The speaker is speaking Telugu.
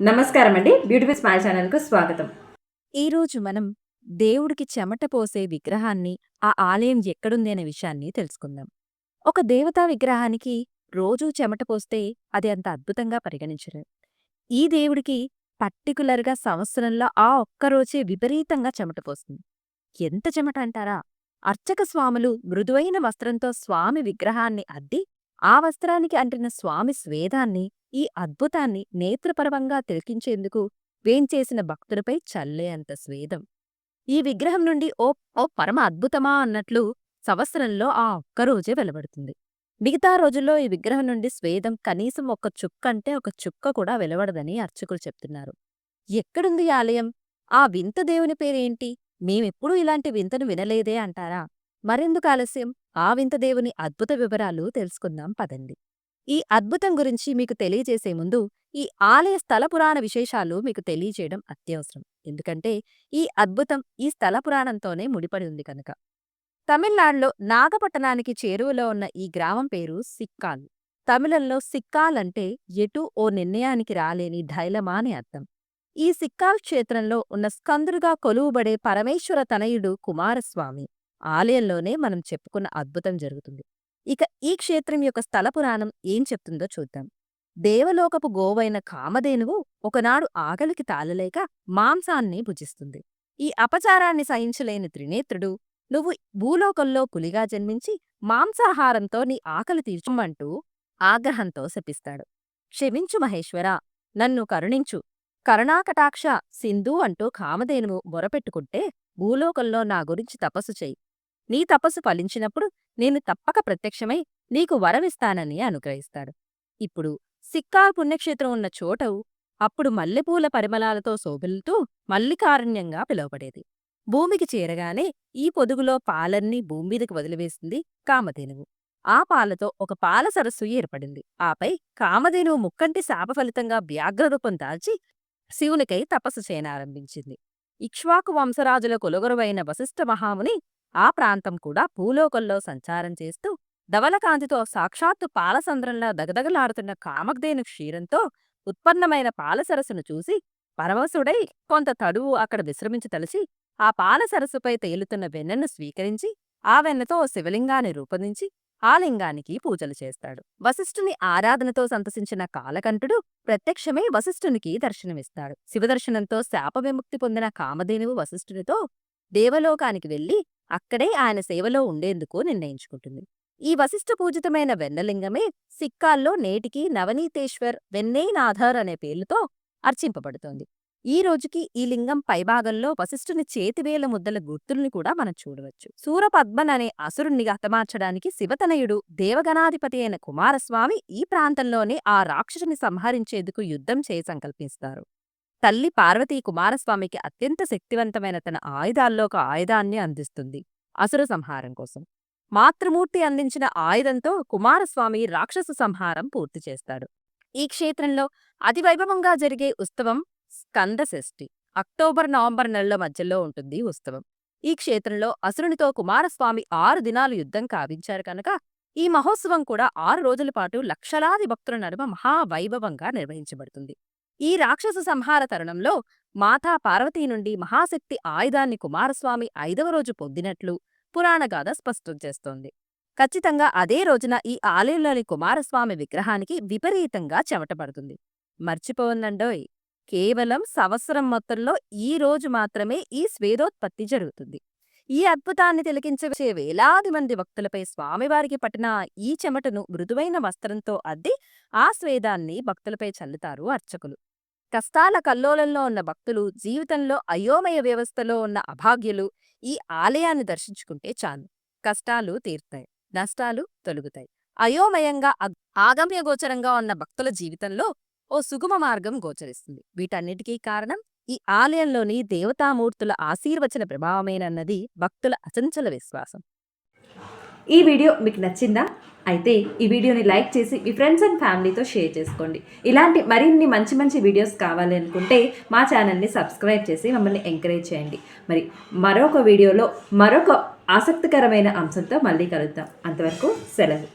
నమస్కారం అండి బ్యూటిఫుల్ స్మైల్ ఛానల్కు స్వాగతం. ఈరోజు మనం దేవుడికి చెమట పోసే విగ్రహాన్ని ఆ ఆలయం ఎక్కడుంది అనే విషయాన్ని తెలుసుకుందాం. ఒక దేవతా విగ్రహానికి రోజూ చెమట పోస్తే అది అంత అద్భుతంగా పరిగణించరు. ఈ దేవుడికి పర్టికులర్గా సంవత్సరంలో ఆ ఒక్కరోజే విపరీతంగా చెమట పోస్తుంది. ఎంత చెమట అంటారా? అర్చక స్వాములు మృదువైన వస్త్రంతో స్వామి విగ్రహాన్ని అద్ది ఆ వస్త్రానికి అంటిన స్వామి స్వేదాన్ని ఈ అద్భుతాన్ని నేత్రపరవంగా తిలకించేందుకు వేంచేసిన భక్తులపై చల్లే అంత స్వేదం. ఈ విగ్రహం నుండి ఓ ఓ పరమ అద్భుతమా అన్నట్లు సంవత్సరంలో ఆ ఒక్కరోజే వెలువడుతుంది. మిగతా రోజుల్లో ఈ విగ్రహం నుండి స్వేదం కనీసం ఒక చుక్క అంటే ఒక చుక్క కూడా వెలువడదని అర్చకులు చెప్తున్నారు. ఎక్కడుంది ఆలయం? ఆ వింత దేవుని పేరేంటి? మేమెప్పుడూ ఇలాంటి వింతను వినలేదే అంటారా? మరెందుకు ఆలస్యం? ఆ అద్భుత వివరాలు తెలుసుకుందాం పదండి. ఈ అద్భుతం గురించి మీకు తెలియజేసే ముందు ఈ ఆలయ స్థల పురాణ విశేషాలు మీకు తెలియజేయడం అత్యవసరం. ఎందుకంటే ఈ అద్భుతం ఈ స్థల పురాణంతోనే ముడిపడి ఉంది కనుక. తమిళనాడులో నాగపట్టణానికి చేరువలో ఉన్న ఈ గ్రామం పేరు సిక్కాల్. తమిళంలో సిక్కాల్ అంటే ఎటు ఓ నిర్ణయానికి రాలేని ధైలమా అని అర్థం. ఈ సిక్కాల్ క్షేత్రంలో ఉన్న స్కందురుగా కొలువుబడే పరమేశ్వర తనయుడు కుమారస్వామి. ఆలయంలోనే మనం చెప్పుకున్న అద్భుతం జరుగుతుంది. ఇక ఈ క్షేత్రం యొక్క స్థల పురాణం ఏం చెప్తుందో చూద్దాం. దేవలోకపు గోవైన కామధేనువు ఒకనాడు ఆకలికి తాళలేక మాంసాన్ని భుజిస్తుంది. ఈ అపచారాన్ని సహించలేని త్రినేత్రుడు నువ్వు భూలోకంలో పులిగా జన్మించి మాంసాహారంతో నీ ఆకలి తీర్చమంటూ ఆగ్రహంతో శపిస్తాడు. క్షమించు మహేశ్వరా నన్ను కరుణించు. కరుణాకటాక్ష సింధు అంటూ కామధేనువు మొరపెట్టుకుంటే భూలోకంలో నా గురించి తపస్సు చెయ్యి. నీ తపస్సు ఫలించినప్పుడు నేను తప్పక ప్రత్యక్షమై నీకు వరమిస్తానని అనుగ్రహిస్తాడు. ఇప్పుడు సిక్కార్ పుణ్యక్షేత్రం ఉన్న చోటవు అప్పుడు మల్లెపూల పరిమళాలతో శోభిల్లుతూ మల్లికారణ్యంగా పిలువబడేది. భూమికి చేరగానే ఈ పొదుగులో పాలన్నీ భూమ్మీదకి వదిలివేసింది కామధేనువు. ఆ పాలతో ఒక పాల సరస్సు ఏర్పడింది. ఆపై కామధేనువు ముక్కంటి శాప ఫలితంగా వ్యాఘ్రరూపం దాల్చి శివునికై తపస్సు చేయనారంభించింది. ఇక్ష్వాకు వంశరాజుల కొలుగరువైన వశిష్ఠ మహాముని ఆ ప్రాంతం కూడా భూలోకంలో సంచారం చేస్తూ ధవలకాంతితో సాక్షాత్తు పాలసంద్రంలా దగదగలాడుతున్న కామగ్దేను క్షీరంతో ఉత్పన్నమైన పాలసరస్సును చూసి పరవశుడై కొంత తడువు అక్కడ విశ్రమించి తలచి ఆ పాలసరస్సుపై తేలుతున్న వెన్నను స్వీకరించి ఆ వెన్నతో ఓ శివలింగాన్ని రూపొందించి ఆ లింగానికి పూజలు చేస్తాడు. వశిష్ఠుని ఆరాధనతో సంతసించిన కాలకంఠుడు ప్రత్యక్షమై వశిష్ఠునికి దర్శనమిస్తాడు. శివదర్శనంతో శాప విముక్తి పొందిన కామధేనువు వశిష్ఠునితో దేవలోకానికి వెళ్ళి అక్కడే ఆయన సేవలో ఉండేందుకు నిర్ణయించుకుంటుంది. ఈ వశిష్ఠ పూజితమైన వెన్నలింగమే సిక్కాల్లో నేటికి నవనీతేశ్వర్ వెన్నైనాథర్ అనే పేర్లతో అర్చింపబడుతోంది. ఈ రోజుకి ఈ లింగం పైభాగంలో వశిష్ఠుని చేతివేల ముద్దల గుర్తుల్ని కూడా మనం చూడవచ్చు. సూరపద్మన్ అనే అసురుణ్ణి హతమార్చడానికి శివతనయుడు దేవగణాధిపతి అయిన కుమారస్వామి ఈ ప్రాంతంలోనే ఆ రాక్షసుని సంహరించేందుకు యుద్ధం చేయి సంకల్పిస్తారు. తల్లి పార్వతీ కుమారస్వామికి అత్యంత శక్తివంతమైన తన ఆయుధాల్లో ఒక ఆయుధాన్ని అందిస్తుంది అసుర సంహారం కోసం. మాతృమూర్తి అందించిన ఆయుధంతో కుమారస్వామి రాక్షస సంహారం పూర్తి చేస్తాడు. ఈ క్షేత్రంలో అతివైభవంగా జరిగే ఉత్సవం స్కందషష్ఠి అక్టోబర్ నవంబర్ నెలల మధ్యలో ఉంటుంది ఉత్సవం. ఈ క్షేత్రంలో అసురునితో కుమారస్వామి ఆరు దినాలు యుద్ధం కావించారు కనుక ఈ మహోత్సవం కూడా ఆరు రోజుల పాటు లక్షలాది భక్తుల నడుమ మహావైభవంగా నిర్వహించబడుతుంది. ఈ రాక్షస సంహార తరుణంలో మాతా పార్వతీ నుండి మహాశక్తి ఆయుధాన్ని కుమారస్వామి ఐదవ రోజు పొందినట్లు పురాణగాథ స్పష్టం చేస్తోంది. ఖచ్చితంగా అదే రోజున ఈ ఆలయంలోని కుమారస్వామి విగ్రహానికి విపరీతంగా చెమటపడుతుంది మర్చిపోవుందండోయ్ కేవలం సంవత్సరం మొత్తంలో ఈ రోజు మాత్రమే ఈ స్వేదోత్పత్తి జరుగుతుంది. ఈ అద్భుతాన్ని తిలకించే వేలాది మంది భక్తులపై స్వామివారికి పట్టిన ఈ చెమటను మృదువైన వస్త్రంతో అద్ది ఆ స్వేదాన్ని భక్తులపై చల్లుతారు అర్చకులు. కష్టాల కల్లోలంలో ఉన్న భక్తులు జీవితంలో అయోమయ వ్యవస్థలో ఉన్న అభాగ్యులు ఈ ఆలయాన్ని దర్శించుకుంటే చాలు. కష్టాలు తీరుతాయి నష్టాలు తొలుగుతాయి. అయోమయంగా ఆగమ్యగోచరంగా ఉన్న భక్తుల జీవితంలో ఓ సుగమ మార్గం గోచరిస్తుంది. వీటన్నిటికీ కారణం ఈ ఆలయంలోని దేవతామూర్తుల ఆశీర్వచన ప్రభావమేనన్నది భక్తుల అచంచల విశ్వాసం. ఈ వీడియో మీకు నచ్చిందా? అయితే ఈ వీడియోని లైక్ చేసి మీ ఫ్రెండ్స్ అండ్ ఫ్యామిలీతో షేర్ చేసుకోండి. ఇలాంటి మరిన్ని మంచి మంచి వీడియోస్ కావాలి అనుకుంటే మా ఛానల్ని సబ్స్క్రైబ్ చేసి మమ్మల్ని ఎంకరేజ్ చేయండి. మరి మరొక వీడియోలో మరొక ఆసక్తికరమైన అంశంతో మళ్ళీ కలుద్దాం. అంతవరకు సెలవు.